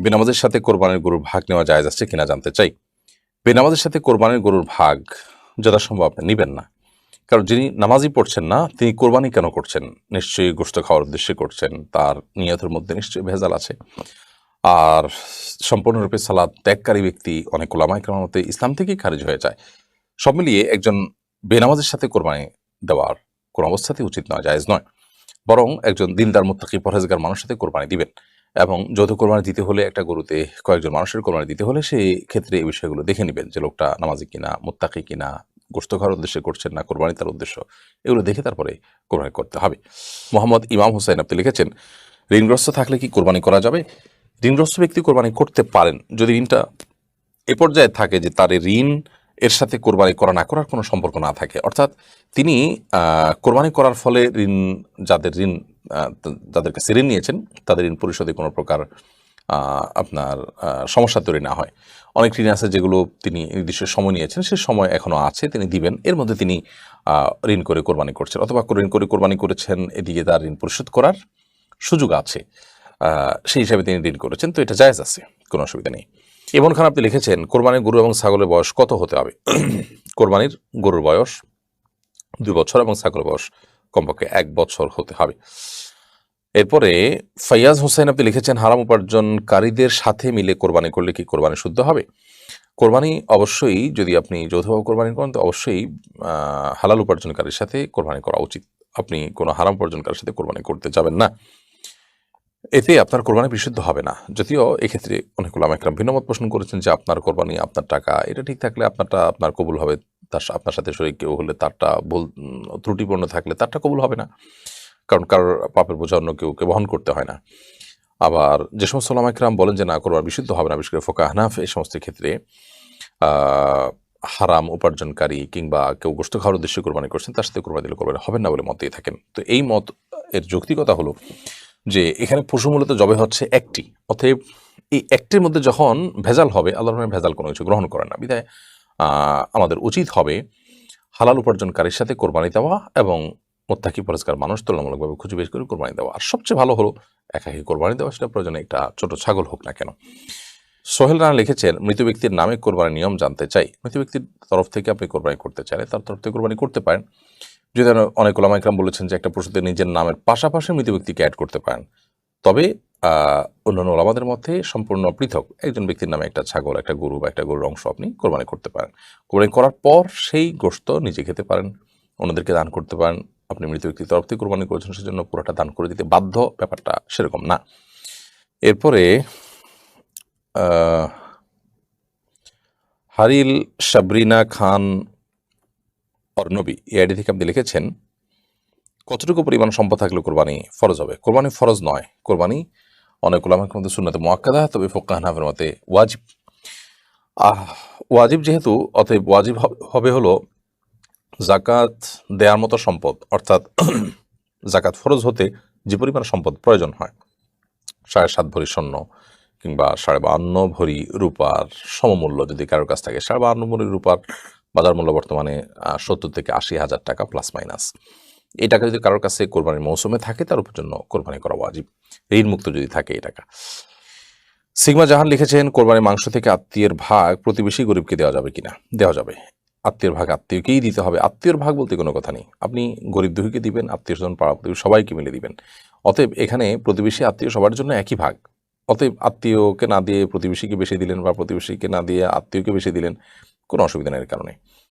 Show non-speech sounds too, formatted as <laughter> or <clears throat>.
বেনামাজের সাথে কোরবানির গরুর ভাগ নেওয়া যায় আছে কিনা জানতে চাই। বেনামাজের সাথে কোরবানির গরুর ভাগ যথাসম্ভব আপনি নেবেন না। কারণ যিনি নামাজই পড়ছেন না, তিনি কোরবানি কেন করছেন? নিশ্চয়ই গোস্ত খাওয়ার উদ্দেশ্যে করছেন, তার নিয়তের মধ্যে নিশ্চয়ই ভেজাল আছে। আর সম্পূর্ণরূপে সালাদ ত্যাগকারী ব্যক্তি অনেক ওলামাই মতে ইসলাম থেকেই খারিজ হয়ে যায়। সব মিলিয়ে একজন বেনামাজের সাথে কোরবানি দেওয়ার কোনো অবস্থাতেই উচিত নয়, জায়েজ নয়। বরং একজন দিনদার মুত্তাকি পরহেজগার মানুষের সাথে কোরবানি দিবেন। এবং যৌথ কোরবানি দিতে হলে একটা গরুতে কয়েকজন মানুষের কোরবানি দিতে হলে সেই ক্ষেত্রে এই বিষয়গুলো দেখে নেবেন যে লোকটা নামাজি কিনা, মুত্তাকি কিনা গোস্ত খাওয়ার উদ্দেশ্যে করছেন না, কোরবানি তার উদ্দেশ্য, এগুলো দেখে তারপরে কোরবানি করতে হবে। মোহাম্মদ ইমাম হোসেন আপনি লিখেছেন, ঋণগ্রস্ত থাকলে কি কোরবানি করা যাবে? ঋণগ্রস্ত ব্যক্তি কোরবানি করতে পারেন। যদি ঋণটা এ পর্যায়ে থাকে যে তার ঋণ, এর সাথে কোরবানি করা না করার কোনো সম্পর্ক না থাকে, অর্থাৎ তিনি কোরবানি করার ফলে ঋণ, যাদের ঋণ আহ, তা- যাদের কাছে ঋণ নিয়েছেন। তাদের ঋণ পরিশোধে কোনো প্রকার আপনার সমস্যা তৈরি না হয়। অনেক ঋণ আছে যেগুলো তিনি নির্দিষ্ট সময় নিয়েছেন সে সময় এখনও আছে তিনি দিবেন। এর মধ্যে তিনি ঋণ করে কোরবানি করছেন। অথবা ঋণ করে কোরবানি করেছেন এদিকে তার ঋণ পরিশোধ করার সুযোগ আছে। সেই হিসাবে তিনি ঋণ করেছেন। তো এটা জায়েজ আছে কোনো অসুবিধা নেই। এমন খান আপনি লিখেছেন কোরবানির গরু এবং ছাগলের বয়স কত হতে হবে? কোরবানির গরুর বয়স দুই বছর এবং ছাগলের বয়স কমপক্ষে এক বছর হতে হবে। এরপরে ফয়াজ হোসেন আপনি লিখেছেন, হারাম উপার্জনকারীদের সাথে মিলে কোরবানি করলে কি কোরবানি শুদ্ধ হবে? কোরবানি অবশ্যই, যদি আপনি যৌথভাবে কোরবানি করেন, তো অবশ্যই হালাল উপার্জনকারীর সাথে কোরবানি করা উচিত। আপনি কোনো হারাম উপার্জনকারীর সাথে কোরবানি করতে যাবেন না। এতে আপনার কোরবানি বিশুদ্ধ হবে না। যদিও এক্ষেত্রে অনেকগুলো ওলামা একরাম ভিন্নমত পোষণ করেছেন যে আপনার কোরবানি, আপনার টাকা, এটা ঠিক থাকলে আপনারটা, আপনার কবুল হবে তার আপনার সাথে শরীর কেউ হলে তারটা ভুল ত্রুটিপূর্ণ থাকলে তারটা কবুল হবে না। কারণ কারোর পাপের বোঝা অন্য কেউ বহন করতে হয় না। আবার যে সমস্ত ওলামা একরাম বলেন যে না করবার বিশুদ্ধ হবে না, বিশেষ করে ফোকা আহনাফ এই সমস্ত ক্ষেত্রে হারাম উপার্জনকারী কিংবা কেউ গোস্ত খাওয়ার উদ্দেশ্যে কোরবানি করছেন, তার সাথে কোরবানি দিলে কোরবানি হবে না বলে মত দিয়ে থাকেন। তো এই মত, এর যৌক্তিকতা হলো যে এখানে পশু মূলত জবে হচ্ছে একটি। অতএব এই একটির মধ্যে যখন ভেজাল হবে আল্লাহ ভেজাল কোনো কিছু গ্রহণ করেন না। বিধায় আমাদের উচিত হবে হালাল উপার্জনকারীর সাথে কোরবানি দেওয়া এবং মোত্তাকি পরিষ্কার মানুষ তুলনামূলকভাবে খুঁজে বের করে কোরবানি দেওয়া। আর সবচেয়ে ভালো হলো, একাকি কোরবানি দেওয়া সেটা প্রয়োজনে একটা ছোট ছাগল হোক না কেন। সোহেল রানা লিখেছেন, মৃত ব্যক্তির নামে কোরবানির নিয়ম জানতে চাই। মৃত ব্যক্তির তরফ থেকে আপনি কোরবানি করতে চাইলে তার তরফ থেকে কোরবানি করতে পারেন। যদি অনেক ওলামা ইকরাম বলেছেন যে একটা পশুতে নিজের নামের পাশাপাশি মৃত ব্যক্তিকে অ্যাড করতে পারেন। তবে অন্যান্য ওলামাদের মধ্যে সম্পূর্ণ পৃথক। একজন ব্যক্তির নামে একটা ছাগল, একটা গরু বা একটা গরুর অংশ আপনি কোরবানি করতে পারেন। কোরবানি করার পর সেই গোশত নিজে খেতে পারেন, অন্যদেরকে দান করতে পারেন। আপনি মৃত ব্যক্তির তরফ থেকে কোরবানি করেছেন সেজন্য পুরোটা দান করে দিতে বাধ্য, ব্যাপারটা সেরকম না। এরপরে হারিল সাবরিনা খান অর্ণবী এই আইডি থেকে আপনি লিখেছেন, কতটুকু পরিমাণ সম্পদ থাকলে কোরবানি ফরজ হবে? কোরবানি ফরজ নয়। কোরবানি অনেক ওলামার মধ্যে সুন্নাতে মোয়াক্কাদা তবে ফোক্কা হানাফের মতে ওয়াজিব। আহ, ওয়াজিব যেহেতু, অতএব ওয়াজিব হব- হলো জাকাত দেওয়ার মতো সম্পদ, অর্থাৎ <clears throat> জাকাত ফরজ হতে যে পরিমাণ সম্পদ প্রয়োজন হয়, সাড়ে সাত ভরি স্বর্ণ কিংবা সাড়ে বাহান্ন ভরি রূপার সমমূল্য যদি কারোর কাছ থাকে, সাড়ে বাহান্ন ভরি রূপার বাজার মূল্য বর্তমানে সত্তর থেকে আশি হাজার টাকা প্লাস মাইনাস এই টাকা যদি কারোর কাছে কোরবানির মৌসুমে থাকে, তার উপর জন্য কোরবানি করা ওয়াজিব। ঋণ মুক্ত যদি থাকে এই টাকা সিগমা জাহান লিখেছেন, কোরবানির মাংস থেকে আত্মীয়ের ভাগ প্রতিবেশী গরিবকে দেওয়া যাবে কিনা? দেওয়া যাবে। আত্মীয়ের ভাগ আত্মীয়কেই দিতে হবে। আত্মীয়র ভাগ বলতে কোনো কথা নেই। আপনি গরিব দুহিকে দিবেন আত্মীয় স্বজন পাড়া প্রতিবেশী সবাইকে মিলে দিবেন। অতএব এখানে প্রতিবেশী, আত্মীয় সবার জন্য একই ভাগ। অতএব আত্মীয়কে না দিয়ে প্রতিবেশীকে বেশি দিলেন বা প্রতিবেশীকে না দিয়ে আত্মীয়কে বেশি দিলেন, কোনো অসুবিধা নেই কারণে।